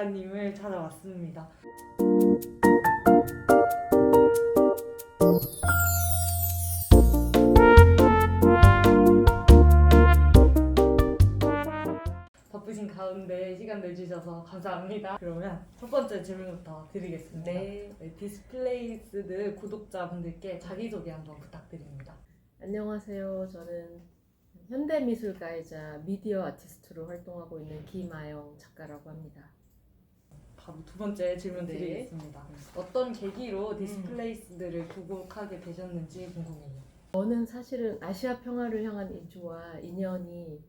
작가님을 찾아왔습니다. 바쁘신 가운데 시간 내주셔서 감사합니다. 그러면 첫 번째 질문부터 드리겠습니다. 네. 네, 디스플레이스드 구독자분들께 자기소개 한번 부탁드립니다. 안녕하세요. 저는 현대미술가이자 미디어 아티스트로 활동하고 있는 김아영 작가라고 합니다. 바로 두 번째 질문 네. 드리겠습니다. 어떤 계기로 디스플레이스드를 구독하게 되셨는지 궁금해요. 저는 사실은 아시아 평화를 향한 이주와 인연이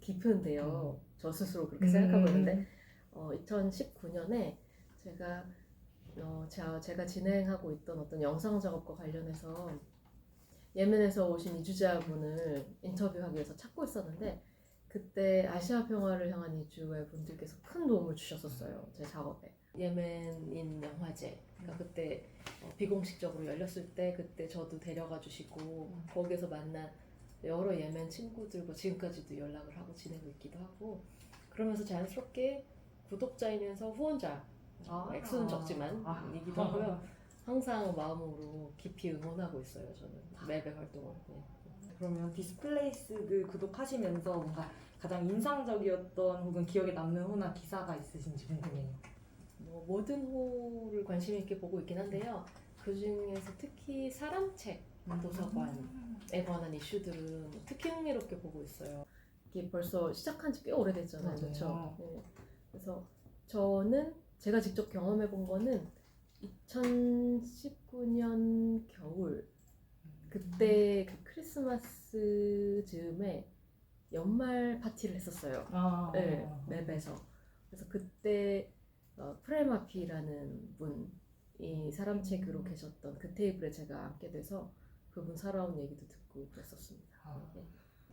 깊은데요. 저 스스로 그렇게 생각하고 있는데 어, 2019년에 제가 어, 제가, 제가 진행하고 있던 어떤 영상 작업과 관련해서 예멘에서 오신 이주자분을 인터뷰하기 위해서 찾고 있었는데 그때 아시아 평화를 향한 이주의 분들께서 큰 도움을 주셨었어요 제 작업에 예멘인 영화제 그러니까 그때 어, 비공식적으로 열렸을 때 그때 저도 데려가 주시고 거기에서 만난 여러 예멘 친구들과 지금까지도 연락을 하고 지내고 있기도 하고 그러면서 자연스럽게 구독자이면서 후원자 아. 액수는 적지만 아. 이기도 하고요. 항상 마음으로 깊이 응원하고 있어요. 저는 매배 활동을. 네. 그러면 디스플레이스드 구독하시면서 뭔가 가장 인상적이었던 혹은 기억에 남는 호나 기사가 있으신지 궁금해요. 뭐 모든 호를 관심 있게 보고 있긴 한데요. 그 중에서 특히 사람책 도서관에 관한 이슈들은 특히 흥미롭게 보고 있어요. 이게 벌써 시작한 지 꽤 오래됐잖아요. 맞아요. 그렇죠? 네. 그래서 저는 제가 직접 경험해 본 거는 2019년 겨울 그때 그 크리스마스 즈음에 연말 파티를 했었어요. 아, 네, 맵에서. 그래서 그때 어, 프레마피라는 분이 사람 책으로 계셨던 그 테이블에 제가 앉게 돼서 그분 살아온 얘기도 듣고 그랬었습니다. 아. 네.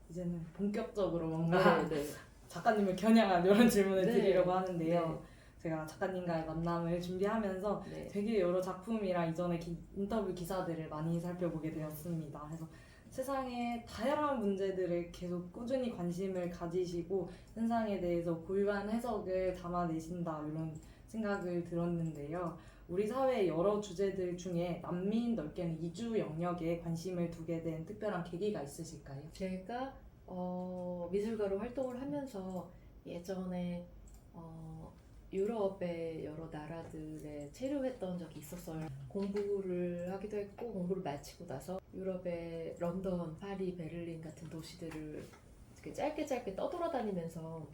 이제는 본격적으로 뭔가 네, 네. 작가님을 겨냥한 이런 질문을 네. 드리려고 하는데요. 제가 작가님과의 만남을 준비하면서 네. 되게 여러 작품이랑 이전에 기- 인터뷰 기사들을 많이 살펴보게 되었습니다. 그래서 세상의 다양한 문제들을 계속 꾸준히 관심을 가지시고 현상에 대해서 고유한 해석을 담아내신다 이런 생각을 들었는데요. 우리 사회의 여러 주제들 중에 난민 넓게는 이주 영역에 관심을 두게 된 특별한 계기가 있으실까요? 제가 어, 미술가로 활동을 하면서 예전에 어, 유럽의 여러 나라들에 체류했던 적이 있었어요. 공부를 하기도 했고 공부를 마치고 나서 유럽의 런던, 파리, 베를린 같은 도시들을 이렇게 짧게 짧게 떠돌아다니면서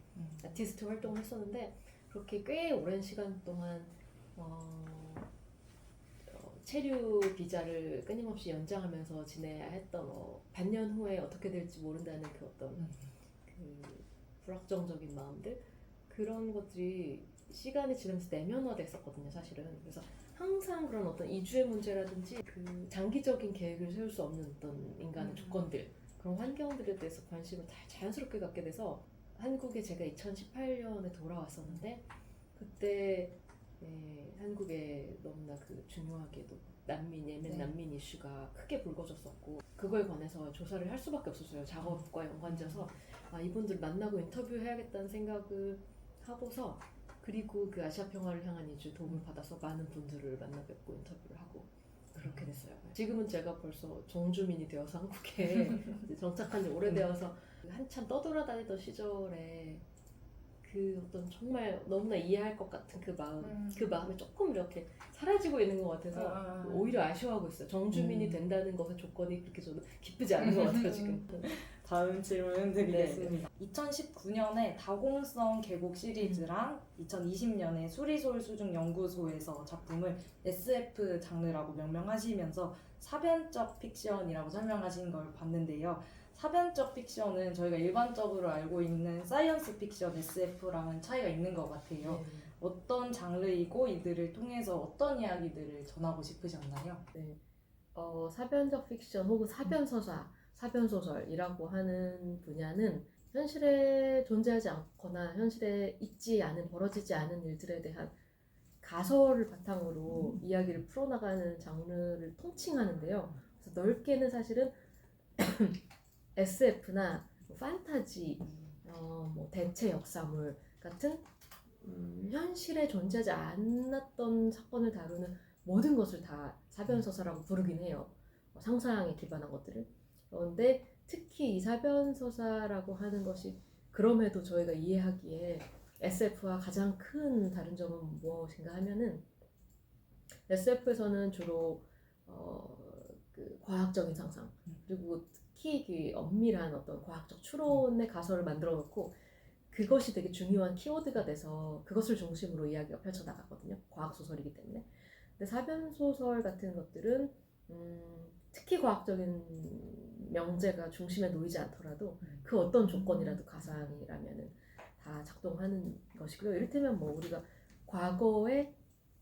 아티스트 활동을 했었는데 그렇게 꽤 오랜 시간 동안 어, 어, 체류 비자를 끊임없이 연장하면서 지내야 했던 어, 반년 후에 어떻게 될지 모른다는 그 어떤 음. 그 불확정적인 마음들 그런 것들이 시간이 지나면서 내면화됐었거든요 사실은 그래서 항상 그런 어떤 이주의 문제라든지 그 장기적인 계획을 세울 수 없는 어떤 인간의 음. 조건들 그런 환경들에 대해서 관심을 다 자연스럽게 갖게 돼서 한국에 제가 2018년에 돌아왔었는데 그때 예, 한국에 너무나 그 중요하게도 난민 예멘 네. 난민 이슈가 크게 불거졌었고 그거에 관해서 조사를 할 수밖에 없었어요 작업과 연관져서 아 이분들 만나고 인터뷰해야겠다는 생각을 하고서 그리고 그 아시아 평화를 향한 이주 도움을 받아서 많은 분들을 만나 뵙고 인터뷰를 하고 그렇게 됐어요. 지금은 제가 벌써 종주민이 되어서 한국에 정착한 지 오래되어서 그 한참 떠돌아다니던 시절에 그 어떤 정말 너무나 이해할 것 같은 그 마음, 음. 그 마음이 조금 이렇게 사라지고 있는 것 같아서 아. 오히려 아쉬워하고 있어요. 정주민이 음. 된다는 것의 조건이 그렇게 저도 기쁘지 않은 것 같아요 지금. 다음 질문 드리겠습니다. 네, 2019년에 다공성 계곡 시리즈랑 2020년에 수리솔 수중 연구소에서 작품을 SF 장르라고 명명하시면서 사변적 픽션이라고 설명하신 걸 봤는데요. 사변적 픽션은 저희가 일반적으로 알고 있는 사이언스 픽션 SF랑은 차이가 있는 것 같아요. 네. 어떤 장르이고 이들을 통해서 어떤 이야기들을 전하고 싶으셨나요? 어, 사변적 픽션 혹은 사변 서사, 사변소설이라고 하는 분야는 현실에 존재하지 않거나 현실에 있지 않은, 벌어지지 않은 일들에 대한 가설을 바탕으로 이야기를 풀어나가는 장르를 통칭하는데요. 그래서 넓게는 사실은 SF나 판타지, 어, 뭐 대체 역사물 같은 음, 현실에 존재하지 않았던 사건을 다루는 모든 것을 다 사변 서사라고 부르긴 해요. 어, 상상에 기반한 것들을. 그런데 특히 이 사변 서사라고 하는 것이 그럼에도 저희가 이해하기에 SF와 가장 큰 다른 점은 무엇인가 하면은 SF에서는 주로 어, 그 과학적인 상상 그리고 특히 그 엄밀한 어떤 과학적 추론의 가설을 만들어 놓고 그것이 되게 중요한 키워드가 돼서 그것을 중심으로 이야기가 펼쳐 나가거든요. 과학 소설이기 때문에. 근데 사변 소설 같은 것들은 음, 특히 과학적인 명제가 중심에 놓이지 않더라도 그 어떤 조건이라도 가상이라면은 다 작동하는 것이고요. 이를테면 뭐 우리가 과거에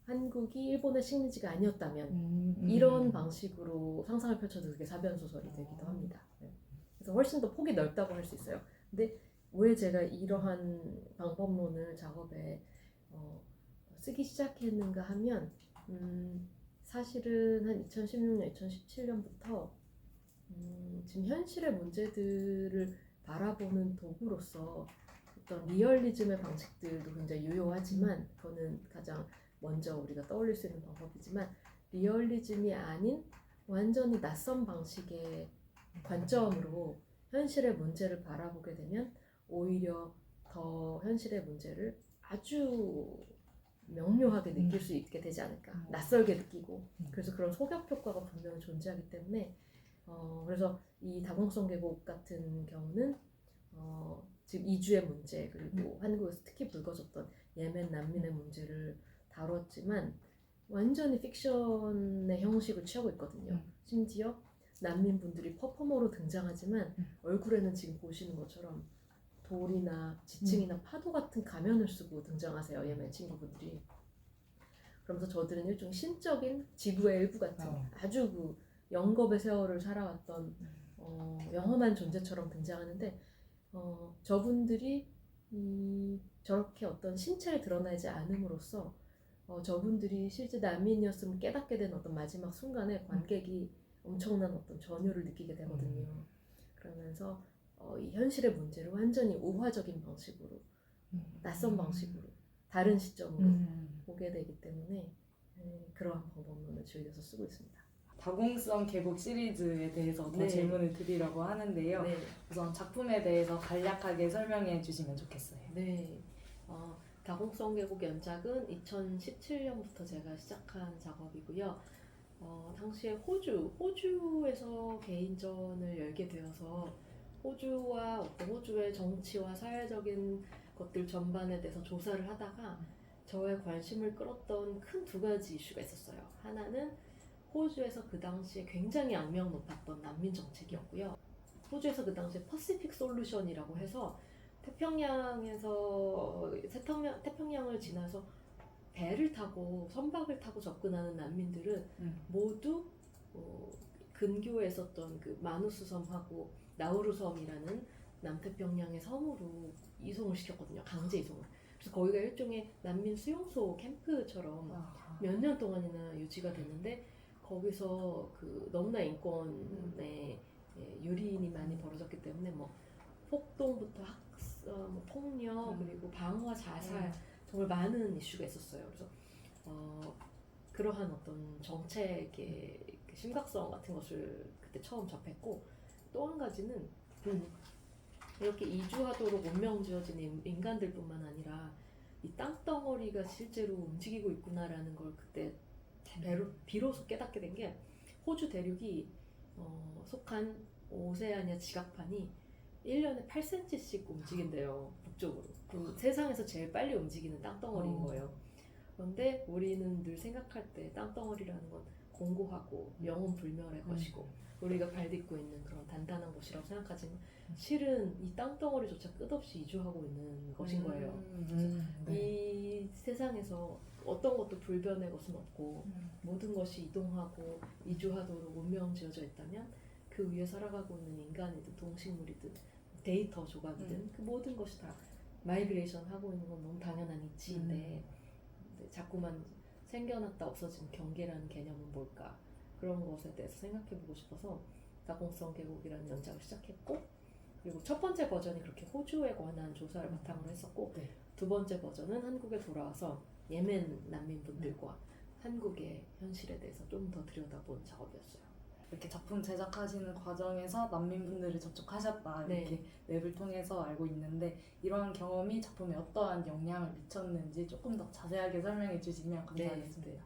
한국이 일본의 식민지가 아니었다면 음, 이런 방식으로 상상을 펼쳐도 그게 사변 소설이 되기도 합니다. 네. 그래서 훨씬 더 폭이 넓다고 할 수 있어요. 근데 왜 제가 이러한 방법론을 작업에 어, 쓰기 시작했는가 하면 음, 사실은 한 2016년, 2017년부터 음, 지금 현실의 문제들을 바라보는 도구로서 어떤 리얼리즘의 방식들도 굉장히 유효하지만 그거는 가장 먼저 우리가 떠올릴 수 있는 방법이지만 리얼리즘이 아닌 완전히 낯선 방식의 관점으로 현실의 문제를 바라보게 되면 오히려 더 현실의 문제를 아주 명료하게 느낄 수 있게 되지 않을까 음. 낯설게 느끼고 음. 그래서 그런 소격 효과가 분명히 존재하기 때문에 어, 그래서 이 다공성 계곡 같은 경우는 어, 지금 이주의 문제 그리고 한국에서 특히 불거졌던 예멘 난민의 문제를 다뤘지만 완전히 픽션의 형식을 취하고 있거든요. 음. 심지어 난민분들이 퍼포머로 등장하지만 음. 얼굴에는 지금 보시는 것처럼 돌이나 지층이나 파도 같은 가면을 쓰고 등장하세요. 예멘 친구분들이. 그러면서 저들은 일종 신적인 지구의 일부 같은 어. 아주 그 영겁의 세월을 살아왔던 어, 영험한 존재처럼 등장하는데 어, 저분들이 이, 저렇게 어떤 신체를 드러내지 않음으로써 어, 저분들이 실제 난민이었음을 깨닫게 된 어떤 마지막 순간에 관객이 엄청난 어떤 전율을 느끼게 되거든요. 그러면서 어, 이 현실의 문제를 완전히 우화적인 방식으로 낯선 방식으로 다른 시점으로 음. 보게 되기 때문에 음, 그러한 방법론을 즐겨서 쓰고 있습니다. 다공성 계곡 시리즈에 대해서 더 네. 질문을 드리려고 하는데요. 네. 우선 작품에 대해서 간략하게 설명해 주시면 좋겠어요. 네. 어, 다공성 계곡 연작은 2017년부터 제가 시작한 작업이고요. 어, 당시에 호주, 호주에서 개인전을 열게 되어서 호주와 어떤 호주의 정치와 사회적인 것들 전반에 대해서 조사를 하다가 저의 관심을 끌었던 큰 두 가지 이슈가 있었어요. 하나는 호주에서 그 당시에 굉장히 악명 높았던 난민 정책이었고요. 호주에서 그 당시에 퍼시픽 솔루션이라고 해서 태평양에서 태평양, 태평양을 지나서 배를 타고 선박을 타고 접근하는 난민들은 음. 모두 어, 근교에 있었던 그 마누스 섬하고 나우루 섬이라는 남태평양의 섬으로 이송을 시켰거든요. 강제 이송을. 그래서 거기가 일종의 난민 수용소 캠프처럼 아. 몇년 동안이나 유지가 됐는데 거기서 그 너무나 인권에 예, 유린이 많이 벌어졌기 때문에 뭐 폭동부터 학살, 뭐 폭력 음. 그리고 방화 자살 음. 정말 많은 이슈가 있었어요. 그래서 어, 그러한 어떤 정책의 그 심각성 같은 것을 그때 처음 접했고 또 한 가지는 음, 이렇게 이주하도록 운명 지어진 인- 인간들뿐만 아니라 이 땅덩어리가 실제로 움직이고 있구나라는 걸 그때 비로소 깨닫게 된 게 호주 대륙이 어, 속한 오세아니아 지각판이 1년에 8cm씩 움직인대요 북쪽으로. 그 세상에서 제일 빨리 움직이는 땅덩어리인 어. 거예요. 그런데 우리는 늘 생각할 때 땅덩어리라는 건 공고하고 영원 불멸의 음. 것이고 우리가 발 딛고 있는 그런 단단한 곳이라고 생각하지만 실은 이 땅덩어리조차 끝없이 이주하고 있는 것인 거예요 음. 네. 이 세상에서 어떤 것도 불변의 것은 없고 음. 모든 것이 이동하고 이주하도록 운명 지어져 있다면 그 위에 살아가고 있는 인간이든 동식물이든 데이터 조각이든 음. 그 모든 것이 다 마이그레이션 하고 있는 건 너무 당연한 이치인데 근데 자꾸만 생겨났다 없어진 경계라는 개념은 뭘까 그런 것에 대해서 생각해보고 싶어서 다공성 계곡이라는 연작을 시작했고 그리고 첫 번째 버전이 그렇게 호주에 관한 조사를 바탕으로 했었고 네. 두 번째 버전은 한국에 돌아와서 예멘 난민분들과 한국의 현실에 대해서 좀 더 들여다본 작업이었어요. 이렇게 작품 제작하시는 과정에서 난민분들을 접촉하셨다 네. 이렇게 웹을 통해서 알고 있는데 이러한 경험이 작품에 어떠한 영향을 미쳤는지 조금 더 자세하게 설명해 주시면 감사하겠습니다.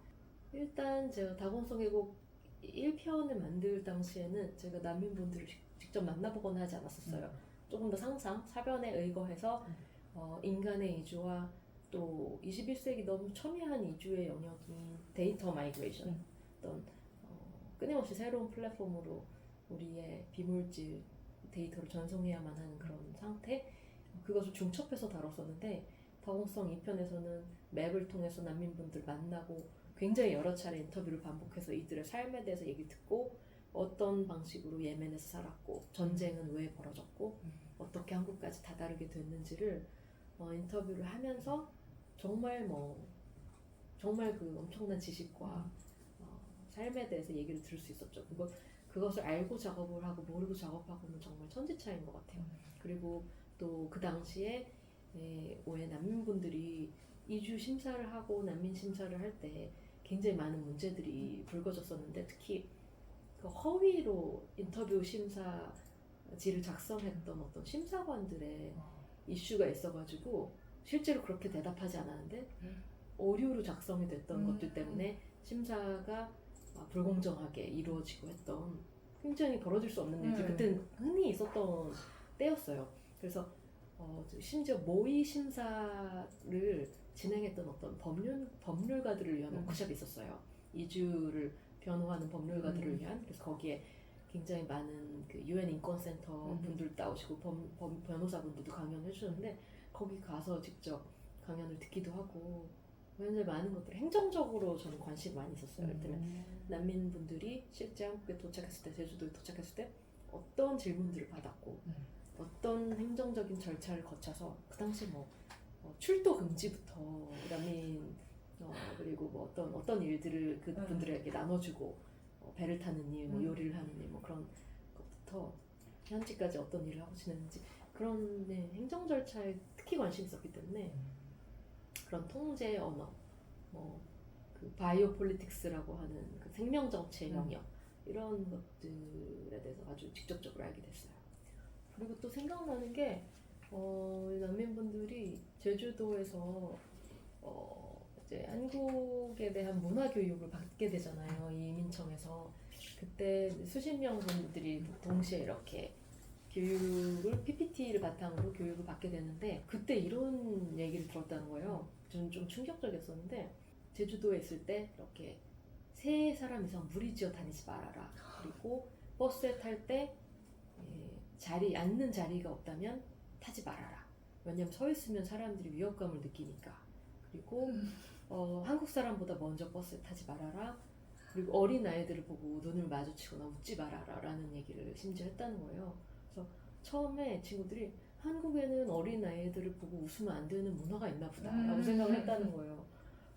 일단 제가 다공성의 곡 1편을 만들 당시에는 제가 난민분들을 직- 직접 만나보거나 하지 않았었어요. 조금 더 상상, 사변에 의거해서 음. 어, 인간의 이주와 또 21세기 너무 첨예한 이주의 영역인 데이터 마이그레이션 음. 어떤 어, 끊임없이 새로운 플랫폼으로 우리의 비물질 데이터를 전송해야만 하는 그런 상태 그것을 중첩해서 다뤘었는데 다공성 2편에서는 맵을 통해서 난민분들 만나고 굉장히 여러 차례 인터뷰를 반복해서 이들의 삶에 대해서 얘기 듣고 어떤 방식으로 예멘에서 살았고 전쟁은 왜 벌어졌고 음. 어떻게 한국까지 다다르게 됐는지를 어, 인터뷰를 하면서 정말 뭐 정말 그 엄청난 지식과 어, 삶에 대해서 얘기를 들을 수 있었죠. 그거 그것을 알고 작업을 하고 모르고 작업하고는 정말 천지 차이인 것 같아요. 그리고 또 그 당시에 에, 왜 난민분들이 이주 심사를 하고 난민 심사를 할때 굉장히 많은 문제들이 불거졌었는데 특히 그 허위로 인터뷰 심사지를 작성했던 어떤 심사관들의 이슈가 있어가지고 실제로 그렇게 대답하지 않았는데 음. 오류로 작성이 됐던 음. 것들 때문에 심사가 아, 불공정하게 이루어지고 했던 굉장히 벌어질 수 없는 일들 음. 그때는 흔히 있었던 때였어요. 그래서 어, 심지어 모의 심사를 진행했던 어떤 법률 법률가들을 위한 음. 워크숍이 있었어요. 이주를 변호하는 법률가들을 음. 위한 그래서 거기에 굉장히 많은 그 유엔 인권센터 음. 분들 따오시고 범, 범, 변호사분들도 강연을 해주는데 거기 가서 직접 강연을 듣기도 하고 굉장히 많은 것들 행정적으로 저는 관심이 많이 있었어요. 이를테면 음. 난민분들이 실제 한국에 도착했을 때 제주도에 도착했을 때 어떤 질문들을 받았고 음. 어떤 행정적인 절차를 거쳐서 그 당시 뭐 어, 출도 금지부터 난민 어, 그리고 뭐 어떤 어떤 일들을 그 음. 분들에게 나눠주고 어, 배를 타는 일, 뭐 음. 요리를 하는 일, 뭐 그런 것부터 현지까지 어떤 일을 하고 지냈는지 그런 네, 행정 절차에 특히 관심이 있었기 때문에 그런 통제 언어, 뭐 그 바이오 폴리틱스라고 하는 그 생명 음. 영역 이런 것들에 대해서 아주 직접적으로 알게 됐어요. 그리고 또 생각나는 게 어, 이 난민분들이 제주도에서 어, 이제 한국에 대한 문화 교육을 받게 되잖아요. 이 이민청에서 그때 수십 명 분들이 동시에 이렇게 교육을 PPT를 바탕으로 교육을 받게 되는데 그때 이런 얘기를 들었다는 거예요. 저는 좀 충격적이었었는데 제주도에 있을 때 이렇게 세 사람 이상 무리지어 다니지 말아라. 그리고 버스에 탈때 자리 앉는 자리가 없다면 타지 말아라. 왜냐면 서 있으면 사람들이 위협감을 느끼니까. 그리고 어, 한국 사람보다 먼저 버스에 타지 말아라. 그리고 어린 아이들을 보고 눈을 마주치거나 웃지 말아라라는 얘기를 심지어 했다는 거예요. 그래서 처음에 친구들이 한국에는 어린 아이들을 보고 웃으면 안 되는 문화가 있나 보다라고 음. 생각을 했다는 거예요.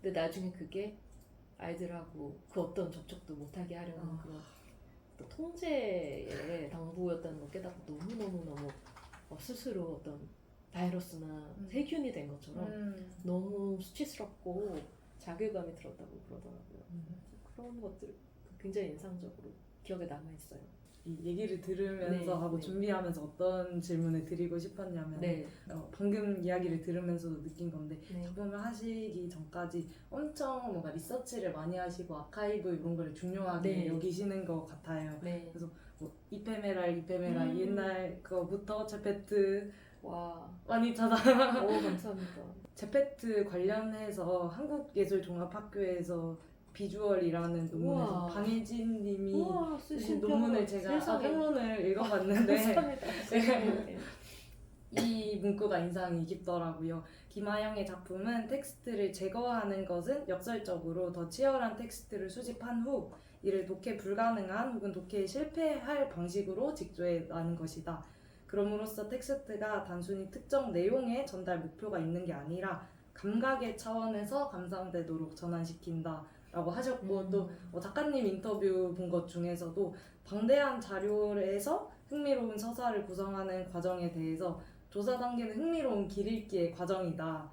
근데 나중에 그게 아이들하고 그 어떤 접촉도 못하게 하려는 아. 그런 또 통제의 당부였다는 걸 깨닫고 너무너무너무 어, 스스로 어떤 바이러스나 음. 세균이 된 것처럼 음. 너무 수치스럽고 자괴감이 들었다고 그러더라고요. 그런 것들 굉장히 인상적으로 기억에 남아 있어요. 이 얘기를 들으면서 네, 하고 네. 준비하면서 어떤 질문을 드리고 싶었냐면 네. 어, 방금 이야기를 들으면서도 느낀 건데 네. 작품을 하시기 전까지 엄청 뭔가 리서치를 많이 하시고 아카이브 이런 걸 중요하게 네. 여기시는 것 같아요. 네. 뭐 이페메랄 이페메랄 음. 옛날 거부터 제페트 와. 많이 찾아 오, 감사합니다. 제페트 관련해서 한국예술종합학교에서 비주얼이라는 논문에서 우와. 방혜진 님이 우와, 쓰신 논문을 제가 아. 평론을 읽어봤는데. 세상에. 이 문구가 인상이 깊더라고요. 김하영의 작품은 텍스트를 제거하는 것은 역설적으로 더 치열한 텍스트를 수집한 후 이를 독해 불가능한 혹은 독해에 실패할 방식으로 직조해 나는 것이다. 그럼으로써 텍스트가 단순히 특정 내용의 전달 목표가 있는 게 아니라 감각의 차원에서 감상되도록 전환시킨다. 라고 하셨고 음. 또뭐 작가님 인터뷰 본 것 중에서도 방대한 자료에서 흥미로운 서사를 구성하는 과정에 대해서 조사 단계는 흥미로운 길 읽기의 과정이다.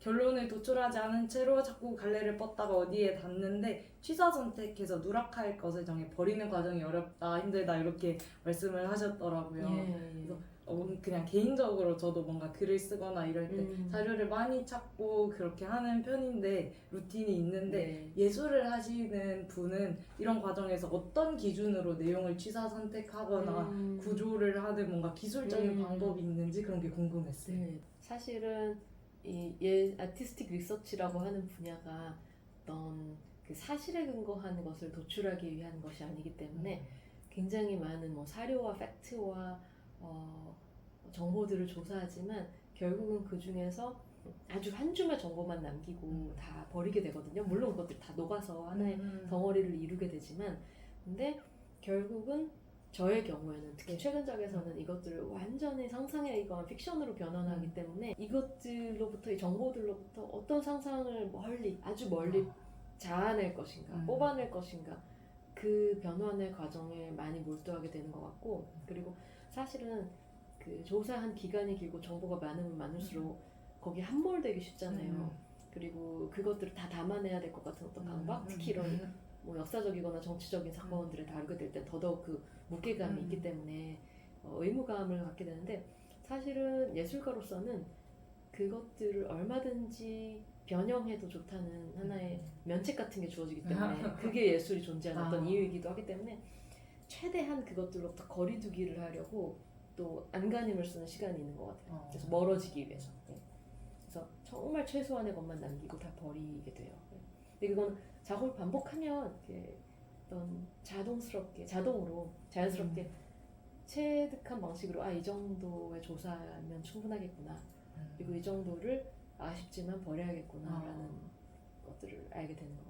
결론을 도출하지 않은 채로 자꾸 갈래를 뻗다가 어디에 닿는데 취사 선택해서 누락할 것을 정해 버리는 과정이 어렵다, 힘들다 이렇게 말씀을 하셨더라고요. 예. 그래서 어, 그냥 개인적으로 저도 뭔가 글을 쓰거나 이럴 때 음. 자료를 많이 찾고 그렇게 하는 편인데 루틴이 있는데 네. 예술을 하시는 분은 이런 과정에서 어떤 기준으로 내용을 취사 선택하거나 음. 구조를 하는 뭔가 기술적인 음. 방법이 있는지 그런 게 궁금했어요. 네. 사실은 이 예, 아티스틱 리서치라고 하는 분야가 어떤 그 사실에 근거하는 것을 도출하기 위한 것이 아니기 때문에 굉장히 많은 뭐 사료와 팩트와 어, 정보들을 조사하지만 결국은 그 중에서 아주 한 줌의 정보만 남기고 음. 다 버리게 되거든요. 물론 그것들이 다 녹아서 하나의 음. 덩어리를 이루게 되지만 근데 결국은 저의 경우에는 특히 네. 최근작에서는 이것들을 완전히 상상에 이거한 픽션으로 변환하기 음. 때문에 이것들로부터 이 정보들로부터 어떤 상상을 멀리 아주 멀리 자아낼 것인가 음. 뽑아낼 것인가 그 변환의 과정에 많이 몰두하게 되는 것 같고 그리고 사실은 그 조사한 기간이 길고 정보가 많으면 많을수록 거기 함몰되기 쉽잖아요. 음. 그리고 그것들을 다 담아내야 될 것 같은 어떤 강박, 음. 특히 이런 뭐 역사적이거나 정치적인 사건들을 다루게 될 때 더더욱 그 무게감이 음. 있기 때문에 어, 의무감을 갖게 되는데 사실은 예술가로서는 그것들을 얼마든지 변형해도 좋다는 하나의 면책 같은 게 주어지기 때문에 그게 예술이 존재하는 어떤 아. 이유이기도 하기 때문에 최대한 그것들로부터 거리두기를 하려고 또 안간힘을 쓰는 시간이 있는 것 같아요. 어. 그래서 멀어지기 위해서. 네. 그래서 정말 최소한의 것만 남기고 다 버리게 돼요. 네. 근데 그건 작업을 반복하면 이렇게 어떤 자동스럽게 자동으로 자연스럽게 음. 체득한 방식으로 아 이 정도의 조사면 충분하겠구나. 음. 그리고 이 정도를 아쉽지만 버려야겠구나라는 아. 것들을 알게 되는 것 같아요.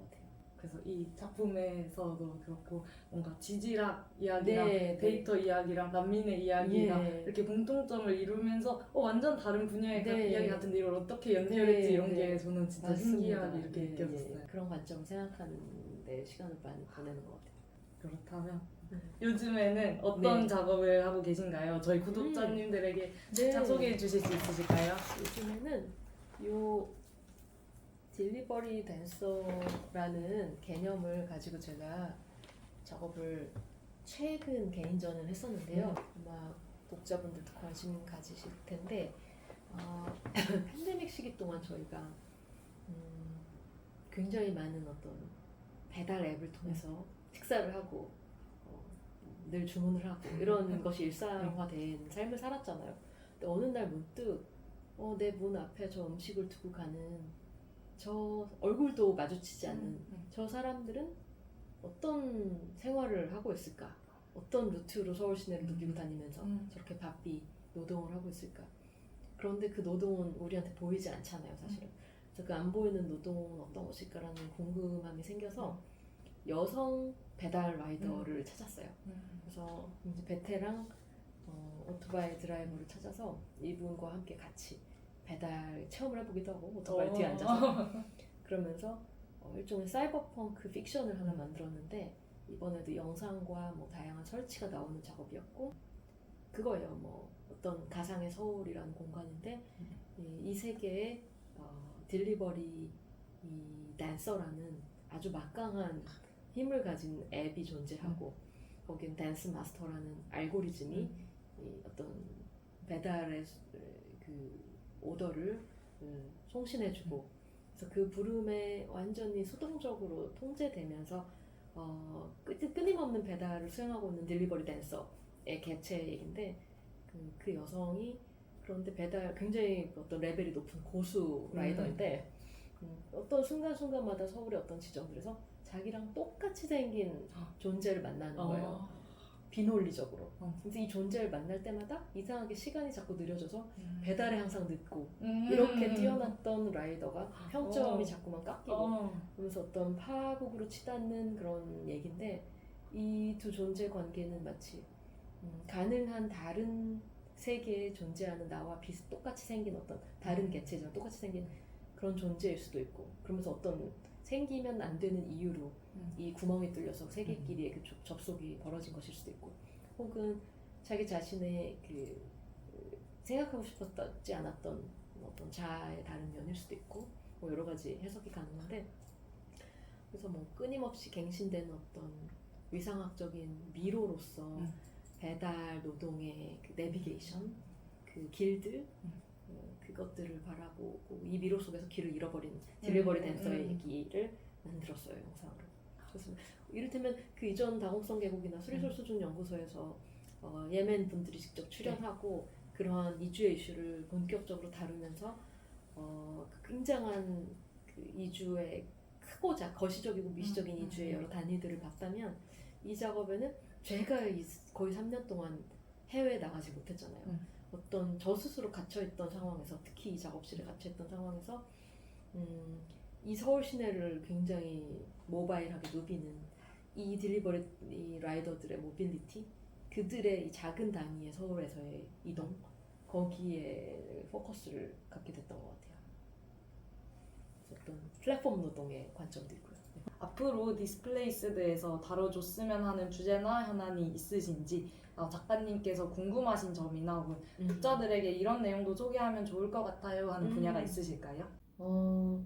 그래서 이 작품에서도 그렇고 뭔가 지질학 이야기랑 네, 데이터 이야기랑 난민의 이야기가 예. 이렇게 공통점을 이루면서 어, 완전 다른 분야의 네. 이야기 같은데 이걸 어떻게 연결했지 네, 이런 네. 게 저는 진짜 맞습니다. 신기하게 이렇게 예, 느껴졌어요. 예. 그런 관점을 생각하는 데 시간을 많이 보내는 것 같아요. 그렇다면 음. 요즘에는 어떤 네. 작업을 하고 계신가요? 저희 구독자님들에게 네. 잘 소개해 주실 수 있으실까요? 요즘에는 요 딜리버리 댄서라는 개념을 가지고 제가 작업을 최근 개인전을 했었는데요. 아마 독자분들도 관심 가지실 텐데 어, 팬데믹 시기 동안 저희가 음, 굉장히 많은 어떤 배달 앱을 통해서 식사를 하고 어, 늘 주문을 하고 이런 것이 일상화된 삶을 살았잖아요. 근데 어느 날 문득 어, 내 문 앞에 저 음식을 두고 가는 저 얼굴도 마주치지 않는 음. 저 사람들은 어떤 생활을 하고 있을까? 어떤 루트로 서울 시내를 누비고 다니면서 음. 저렇게 바삐 노동을 하고 있을까? 그런데 그 노동은 우리한테 보이지 않잖아요, 사실은. 그래서 그 안 보이는 노동은 어떤 것일까라는 궁금함이 생겨서 여성 배달 라이더를 찾았어요. 음. 그래서 이제 베테랑 어, 오토바이 드라이버를 찾아서 이분과 함께 같이 배달 체험을 해보기도 하고 오토바이 어. 뒤에 앉아서 그러면서 어, 일종의 사이버펑크 픽션을 하나 만들었는데 이번에도 영상과 뭐 다양한 설치가 나오는 작업이었고 그거예요. 뭐 어떤 가상의 서울이라는 공간인데 이, 이 세계에 어, 딜리버리 이 댄서라는 아주 막강한 힘을 가진 앱이 존재하고 거긴 댄스 마스터라는 알고리즘이 이 어떤 배달의 수- 그 오더를 음, 송신해주고 그래서 그 부름에 완전히 수동적으로 통제되면서 어, 끊- 끊임없는 배달을 수행하고 있는 딜리버리 댄서의 개체 얘긴데 그, 그 여성이 그런데 배달 굉장히 어떤 레벨이 높은 고수 라이더인데 음, 어떤 순간순간마다 서울의 어떤 지점들에서 자기랑 똑같이 생긴 어. 존재를 만나는 거예요. 어. 비논리적으로. 어. 근데 이 존재를 만날 때마다 이상하게 시간이 자꾸 느려져서 음. 배달에 항상 늦고 음. 이렇게 뛰어났던 라이더가 평점이 어. 자꾸만 깎이고 어. 그러면서 어떤 파국으로 치닫는 그런 얘기인데 이 두 존재 관계는 마치 음, 가능한 다른 세계에 존재하는 나와 비슷 똑같이 생긴 어떤 다른 개체지만 똑같이 생긴 그런 존재일 수도 있고 그러면서 어떤 생기면 안 되는 이유로 음. 이 구멍이 뚫려서 세계끼리의 그 접- 접속이 벌어진 것일 수도 있고 혹은 자기 자신의 그그 생각하고 싶었지 않았던 어떤 자아의 다른 면일 수도 있고 뭐 여러 가지 해석이 가능한데 그래서 뭐 끊임없이 갱신되는 어떤 위상학적인 미로로서 음. 배달 노동의 그 내비게이션 그 길들 음. 어, 그것들을 바라보고 이 미로 속에서 길을 잃어버린 딜리버리 음, 댄서의 음. 얘기를 만들었어요 영상으로. 그래서 이를테면 그 이전 다공성 계곡이나 수리솔 음. 수준 연구소에서 어, 예멘 분들이 직접 출연하고 그러한 이주의 이슈를 본격적으로 다루면서 어, 그 굉장한 그 이주의 크고 작 거시적이고 미시적인 음, 음, 이주의 음. 여러 단위들을 봤다면 이 작업에는 제가 이 거의 3년 동안 해외에 나가지 못했잖아요. 음. 어떤 저 스스로 갇혀있던 상황에서 특히 이 작업실에 갇혀있던 상황에서 음, 이 서울 시내를 굉장히 모바일하게 누비는 이 딜리버리 이 라이더들의 모빌리티 그들의 이 작은 단위의 서울에서의 이동 거기에 포커스를 갖게 됐던 것 같아요. 어떤 플랫폼 노동의 관점도 있고요. 네. 앞으로 디스플레이스드에서 다뤄줬으면 하는 주제나 현안이 있으신지 어, 작가님께서 궁금하신 점이나 혹은 음. 독자들에게 이런 내용도 소개하면 좋을 것 같아요 하는 음. 분야가 있으실까요? 어,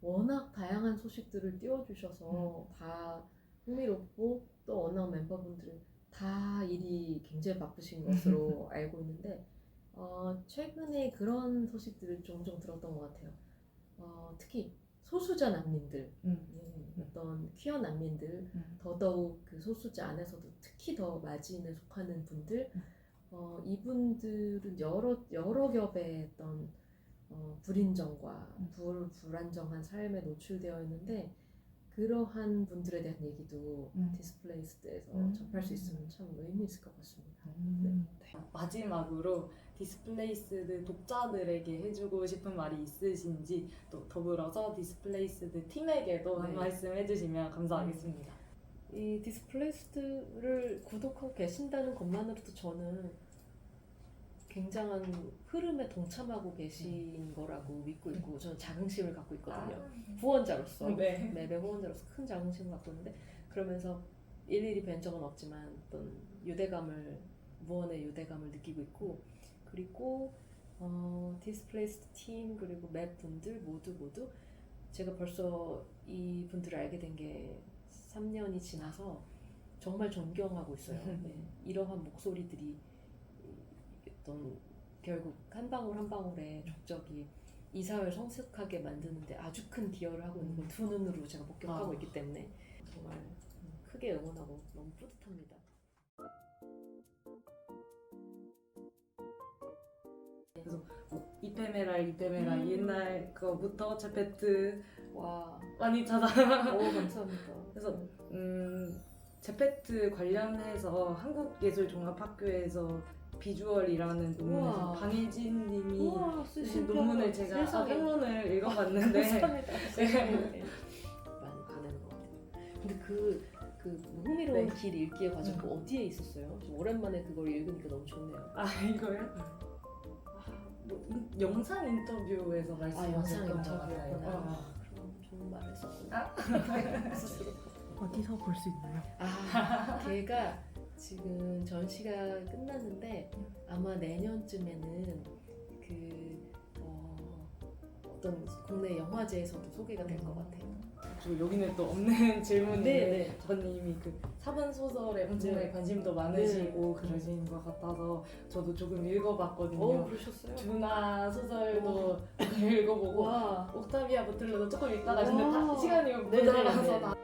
워낙 다양한 소식들을 띄워주셔서 다 흥미롭고 또 워낙 멤버분들은 다 일이 굉장히 바쁘신 것으로 알고 있는데 어, 최근에 그런 소식들을 종종 들었던 것 같아요. 어, 특히 소수자 난민들, 음. 예, 어떤 퀴어 난민들, 음. 더더욱 그 소수자 안에서도 특히 더 마진에 속하는 분들, 음. 어, 이분들은 여러 여러 겹의 어떤 어, 불인정과 음. 불 불안정한 삶에 노출되어 있는데 그러한 분들에 대한 얘기도 음. 디스플레이스드에서 음. 접할 수 있으면 참 의미 있을 것 같습니다. 네. 마지막으로 디스플레이스드 독자들에게 해주고 싶은 말이 있으신지 또 더불어서 디스플레이스드 팀에게도 한 네. 말씀 해주시면 감사하겠습니다. 이 디스플레이스드를 구독하고 계신다는 것만으로도 저는 굉장한 흐름에 동참하고 계신 거라고 믿고 있고 저는 자긍심을 갖고 있거든요. 후원자로서 네. 맵의 후원자로서 큰 자긍심을 갖고 있는데 그러면서 일일이 뵌 적은 없지만 어떤 유대감을 무언의 유대감을 느끼고 있고 그리고 어, 디스플레이스드 팀 그리고 맵 분들 모두 모두 제가 벌써 이 분들을 알게 된 게 3년이 지나서 정말 존경하고 있어요. 네. 이러한 목소리들이 어떤 결국 한 방울 한 방울의 족적이 이 사회를 성숙하게 만드는데 아주 큰 기여를 하고 있는 걸 두 눈으로 제가 목격하고 아. 있기 때문에 정말 크게 응원하고 너무 뿌듯합니다. 뭐 이페메랄 이페메랄 음. 옛날 거부터 제페트 와, 많이 찾아 오 감사합니다. 그래서 음, 제페트 관련해서 한국예술종합학교에서 비주얼이라는 논문에서 우와. 방혜진 님이 우와, 쓰신 논문을 평- 제가 아, 세상에. 평론을 읽어봤는데 감사합니다. 네. 많이 보내는 것 같아요. 근데 그, 그 흥미로운 네. 길 읽기의 과정 그 음. 어디에 있었어요? 좀 오랜만에 그걸 읽으니까 너무 좋네요. 아 이거요? 아, 뭐 인- 영상 인터뷰에서 말씀하셨던 것 같아요. 아, 그럼 좋은 말을. 아. 스스로. 어디서 볼 수 있나요? 아, 걔가 지금 전시가 끝났는데 아마 내년쯤에는 그 어, 어떤 국내 영화제에서도 소개가 될 것 같아요. 그리고 여기는 또 없는 질문인데 네, 네. 작가님이 그 사본 소설에 엄청나게 네. 관심도 많으시고 그러신 것 같아서 저도 조금 읽어봤거든요. 어, 그러셨어요? 두나 소설도 읽어보고 와, 옥타비아 버틀러도 조금 읽다가 근데 와. 다 시간이. 모자라서 다